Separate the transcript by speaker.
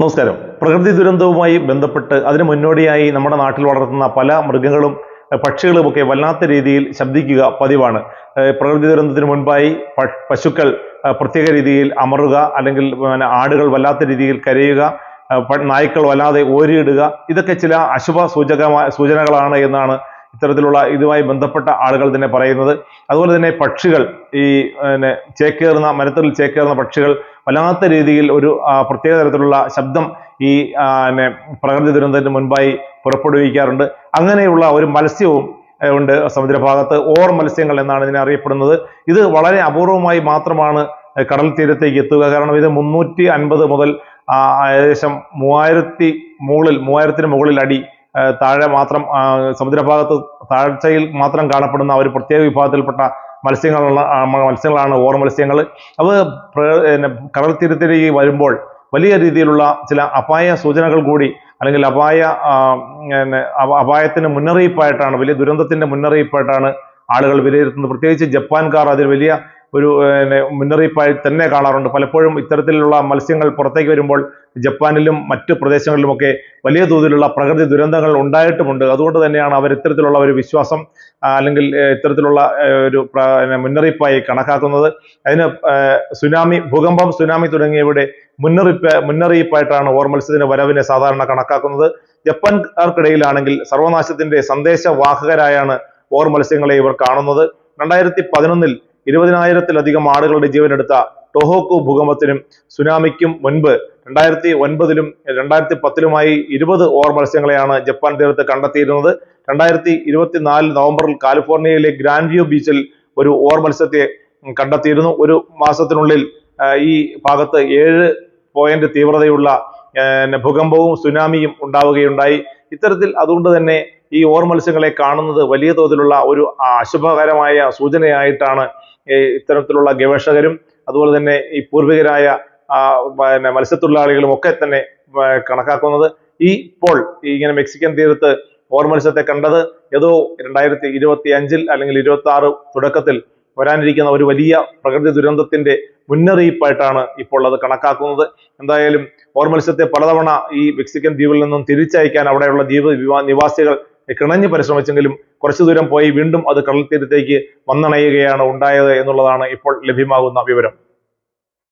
Speaker 1: നമസ്കാരം. പ്രകൃതി ദുരന്തവുമായി ബന്ധപ്പെട്ട് അതിന് മുന്നോടിയായി നമ്മുടെ നാട്ടിൽ വളർത്തുന്ന പല മൃഗങ്ങളും പക്ഷികളുമൊക്കെ വല്ലാത്ത രീതിയിൽ ശബ്ദിക്കുക പതിവാണ്. പ്രകൃതി ദുരന്തത്തിന് മുൻപായി പശുക്കൾ പ്രത്യേക രീതിയിൽ അമറുക അല്ലെങ്കിൽ ആടുകൾ വല്ലാത്ത രീതിയിൽ കരയുക നായ്ക്കൾ വല്ലാതെ ഓരിയിടുക ഇതൊക്കെ ചില അശുഭ സൂചകമായ സൂചനകളാണ് എന്നാണ് ഇത്തരത്തിലുള്ള ഇതുമായി ബന്ധപ്പെട്ട ആളുകൾ തന്നെ പറയുന്നത്. അതുപോലെ തന്നെ പക്ഷികൾ ഈ പിന്നെ ചേക്കേറുന്ന മരത്തിൽ ചേക്കേറുന്ന പക്ഷികൾ വല്ലാത്ത രീതിയിൽ ഒരു പ്രത്യേക തരത്തിലുള്ള ശബ്ദം ഈ പിന്നെ പ്രകൃതി ദുരന്തത്തിന് മുൻപായി പുറപ്പെടുവിക്കാറുണ്ട്. അങ്ങനെയുള്ള ഒരു മത്സ്യവും ഉണ്ട് സമുദ്രഭാഗത്ത് ഓർ മത്സ്യങ്ങൾ എന്നാണ് ഇതിനെ അറിയപ്പെടുന്നത്. ഇത് വളരെ അപൂർവമായി മാത്രമാണ് കടൽ തീരത്തേക്ക് എത്തുക. കാരണം ഇത് മുന്നൂറ്റി അൻപത് മുതൽ ഏകദേശം മൂവായിരത്തി മുകളിൽ മൂവായിരത്തിന് മുകളിൽ അടി താഴെ മാത്രം സമുദ്രഭാഗത്ത് താഴ്ചയിൽ മാത്രം കാണപ്പെടുന്ന ഒരു പ്രത്യേക വിഭാഗത്തിൽപ്പെട്ട മത്സ്യങ്ങളുള്ള മത്സ്യങ്ങളാണ് ഓർ മത്സ്യങ്ങൾ അത് പിന്നെ കടൽ തീരത്തിലേക്ക് വരുമ്പോൾ വലിയ രീതിയിലുള്ള ചില അപായ സൂചനകൾ കൂടി അല്ലെങ്കിൽ അപായ അപായത്തിന് മുന്നറിയിപ്പായിട്ടാണ് വലിയ ദുരന്തത്തിന്റെ മുന്നറിയിപ്പായിട്ടാണ് ആളുകൾ വിലയിരുത്തുന്നത്. പ്രത്യേകിച്ച് ജപ്പാൻകാർ അതിൽ വലിയ ഒരു മുന്നറിയിപ്പായി തന്നെ കാണാറുണ്ട്. പലപ്പോഴും ഇത്തരത്തിലുള്ള മത്സ്യങ്ങൾ പുറത്തേക്ക് വരുമ്പോൾ ജപ്പാനിലും മറ്റു പ്രദേശങ്ങളിലുമൊക്കെ വലിയ തോതിലുള്ള പ്രകൃതി ദുരന്തങ്ങൾ ഉണ്ടായിട്ടുമുണ്ട്. അതുകൊണ്ട് തന്നെയാണ് അവർ ഇത്തരത്തിലുള്ള ഒരു വിശ്വാസം അല്ലെങ്കിൽ ഇത്തരത്തിലുള്ള ഒരു മുന്നറിയിപ്പായി കണക്കാക്കുന്നത്. അതിന് സുനാമി ഭൂകമ്പം സുനാമി തുടങ്ങിയവയുടെ മുന്നറിയിപ്പ് മുന്നറിയിപ്പായിട്ടാണ് ഓർ മത്സ്യത്തിന്റെ വരവിനെ സാധാരണ കണക്കാക്കുന്നത്. ജപ്പാൻകാർക്കിടയിലാണെങ്കിൽ സർവനാശത്തിന്റെ സന്ദേശവാഹകരായാണ് ഓർ മത്സ്യങ്ങളെ ഇവർ കാണുന്നത്. രണ്ടായിരത്തി പതിനൊന്നിൽ ഇരുപതിനായിരത്തിലധികം ആളുകളുടെ ജീവനെടുത്ത ടൊഹോക്കു ഭൂകമ്പത്തിനും സുനാമിക്കും മുൻപ് രണ്ടായിരത്തി ഒൻപതിലും രണ്ടായിരത്തി പത്തിലുമായി ഇരുപത് ഓർ മത്സ്യങ്ങളെയാണ് ജപ്പാൻ തീരത്ത് കണ്ടെത്തിയിരുന്നത്. രണ്ടായിരത്തി ഇരുപത്തിനാല് നവംബറിൽ കാലിഫോർണിയയിലെ ഗ്രാൻഡ് വ്യൂ ബീച്ചിൽ ഒരു ഓർ മത്സ്യത്തെ കണ്ടെത്തിയിരുന്നു. ഒരു മാസത്തിനുള്ളിൽ ഈ ഭാഗത്ത് ഏഴ് പോയിന്റ് തീവ്രതയുള്ള ഭൂകമ്പവും സുനാമിയും ഉണ്ടാവുകയുണ്ടായി. ഇത്തരത്തിൽ അതുകൊണ്ട് തന്നെ ഈ ഓർ മത്സ്യങ്ങളെ കാണുന്നത് വലിയ തോതിലുള്ള ഒരു അശുഭകരമായ സൂചനയായിട്ടാണ് ഇത്തരത്തിലുള്ള ഗവേഷകരും അതുപോലെ തന്നെ ഈ പൂർവികരായ പിന്നെ മത്സ്യത്തൊഴിലാളികളും ഒക്കെ തന്നെ കണക്കാക്കുന്നത്. ഈ ഇപ്പോൾ ഇങ്ങനെ മെക്സിക്കൻ തീരത്ത് ഓർ മത്സ്യത്തെ കണ്ടത് ഏതോ രണ്ടായിരത്തി ഇരുപത്തി അഞ്ചിൽ അല്ലെങ്കിൽ ഇരുപത്തി ആറ് തുടക്കത്തിൽ വരാനിരിക്കുന്ന ഒരു വലിയ പ്രകൃതി ദുരന്തത്തിന്റെ മുന്നറിയിപ്പായിട്ടാണ് ഇപ്പോൾ അത് കണക്കാക്കുന്നത്. എന്തായാലും ഓർ മത്സ്യത്തെ പലതവണ ഈ മെക്സിക്കൻ ദ്വീപിൽ നിന്നും തിരിച്ചയക്കാൻ അവിടെയുള്ള ദ്വീപ് നിവാസികൾ കിണഞ്ഞു പരിശ്രമിച്ചെങ്കിലും കുറച്ചു ദൂരം പോയി വീണ്ടും അത് കടൽ തീരത്തേക്ക് വന്നണയുകയാണ് ഉണ്ടായത് എന്നുള്ളതാണ് ഇപ്പോൾ ലഭ്യമാകുന്ന വിവരം.